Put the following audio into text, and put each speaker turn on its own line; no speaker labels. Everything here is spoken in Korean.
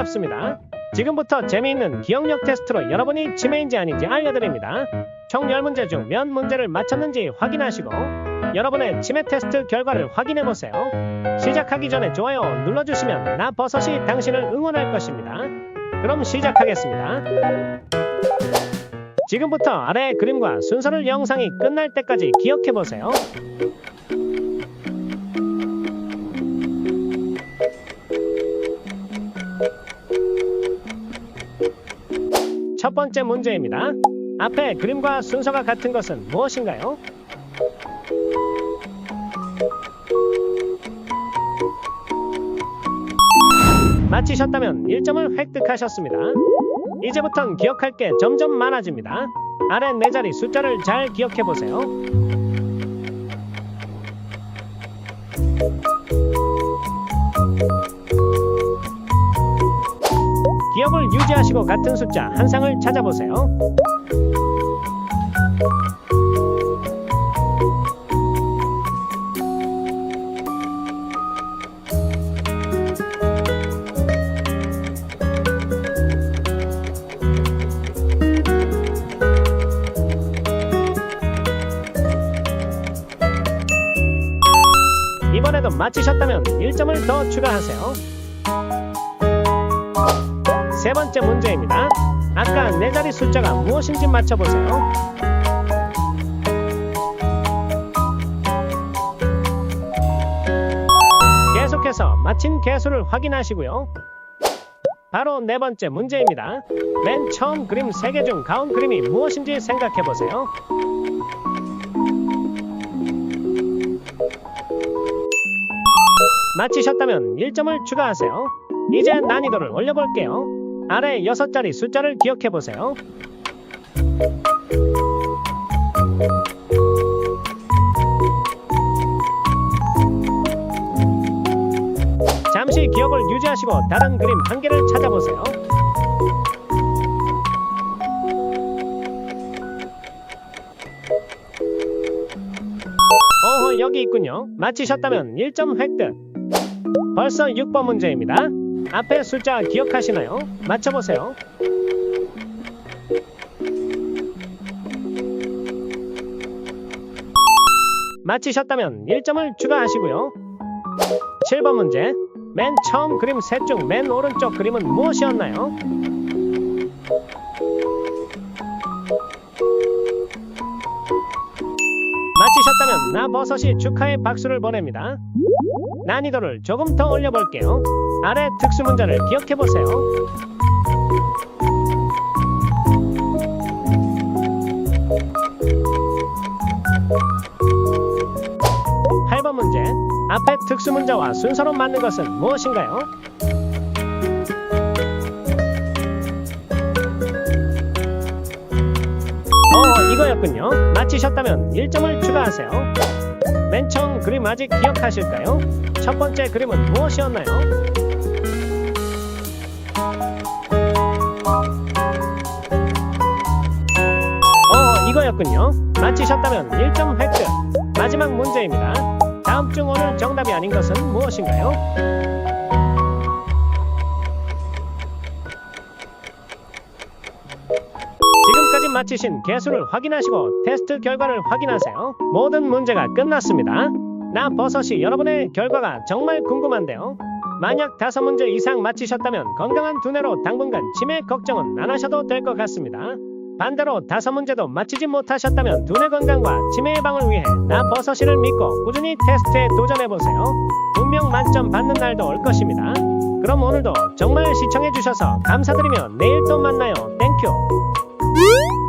반갑습니다. 지금부터 재미있는 기억력 테스트로 여러분이 치매인지 아닌지 알려드립니다. 총 10문제 중 몇 문제를 맞췄는지 확인하시고 여러분의 치매 테스트 결과를 확인해보세요. 시작하기 전에 좋아요 눌러주시면 나 버섯이 당신을 응원할 것입니다. 그럼 시작하겠습니다. 지금부터 아래의 그림과 순서를 영상이 끝날 때까지 기억해보세요. 첫 번째 문제입니다. 앞에 그림과 순서가 같은 것은 무엇인가요? 맞히셨다면 1점을 획득하셨습니다. 이제부턴 기억할 게 점점 많아집니다. 아래 네 자리 숫자를 잘 기억해 보세요. 기억을 유지하시고 같은 숫자 한 상을 찾아보세요. 이번에도 맞히셨다면 1점을 더 추가하세요. 세 번째 문제입니다. 아까 네 자리 숫자가 무엇인지 맞춰보세요. 계속해서 맞힌 개수를 확인하시고요. 바로 네 번째 문제입니다. 맨 처음 그림 세 개 중 가운 그림이 무엇인지 생각해보세요. 맞히셨다면 1점을 추가하세요. 이제 난이도를 올려볼게요. 아래 6자리 숫자를 기억해보세요. 잠시 기억을 유지하시고 다른 그림 한 개를 찾아보세요. 어허 여기 있군요. 맞히셨다면 1점 획득. 벌써 6번 문제입니다. 앞에 숫자 기억하시나요? 맞춰보세요. 맞히셨다면 1점을 추가하시고요. 7번 문제. 맨 처음 그림 셋 중 맨 오른쪽 그림은 무엇이었나요? 맞히셨다면 나 버섯이 축하의 박수를 보냅니다. 난이도를 조금 더 올려볼게요. 아래 특수 문자를 기억해보세요. 팔번 문제. 앞에 특수 문자와 순서로 맞는 것은 무엇인가요? 어, 이거였군요. 맞히셨다면 1점을 추가하세요. 맨 처음 그림 아직 기억하실까요? 첫 번째 그림은 무엇이었나요? 어, 이거였군요. 맞히셨다면 1점 획득. 마지막 문제입니다. 다음 중 오늘 정답이 아닌 것은 무엇인가요? 지금까지 마치신 개수를 확인하시고 테스트 결과를 확인하세요. 모든 문제가 끝났습니다. 나 버섯이 여러분의 결과가 정말 궁금한데요. 만약 다섯 문제 이상 맞히셨다면 건강한 두뇌로 당분간 치매 걱정은 안 하셔도 될 것 같습니다. 반대로 다섯 문제도 맞히지 못하셨다면 두뇌 건강과 치매 예방을 위해 나 버섯이를 믿고 꾸준히 테스트에 도전해보세요. 분명 만점 받는 날도 올 것입니다. 그럼 오늘도 정말 시청해주셔서 감사드리며 내일 또 만나요. 땡큐.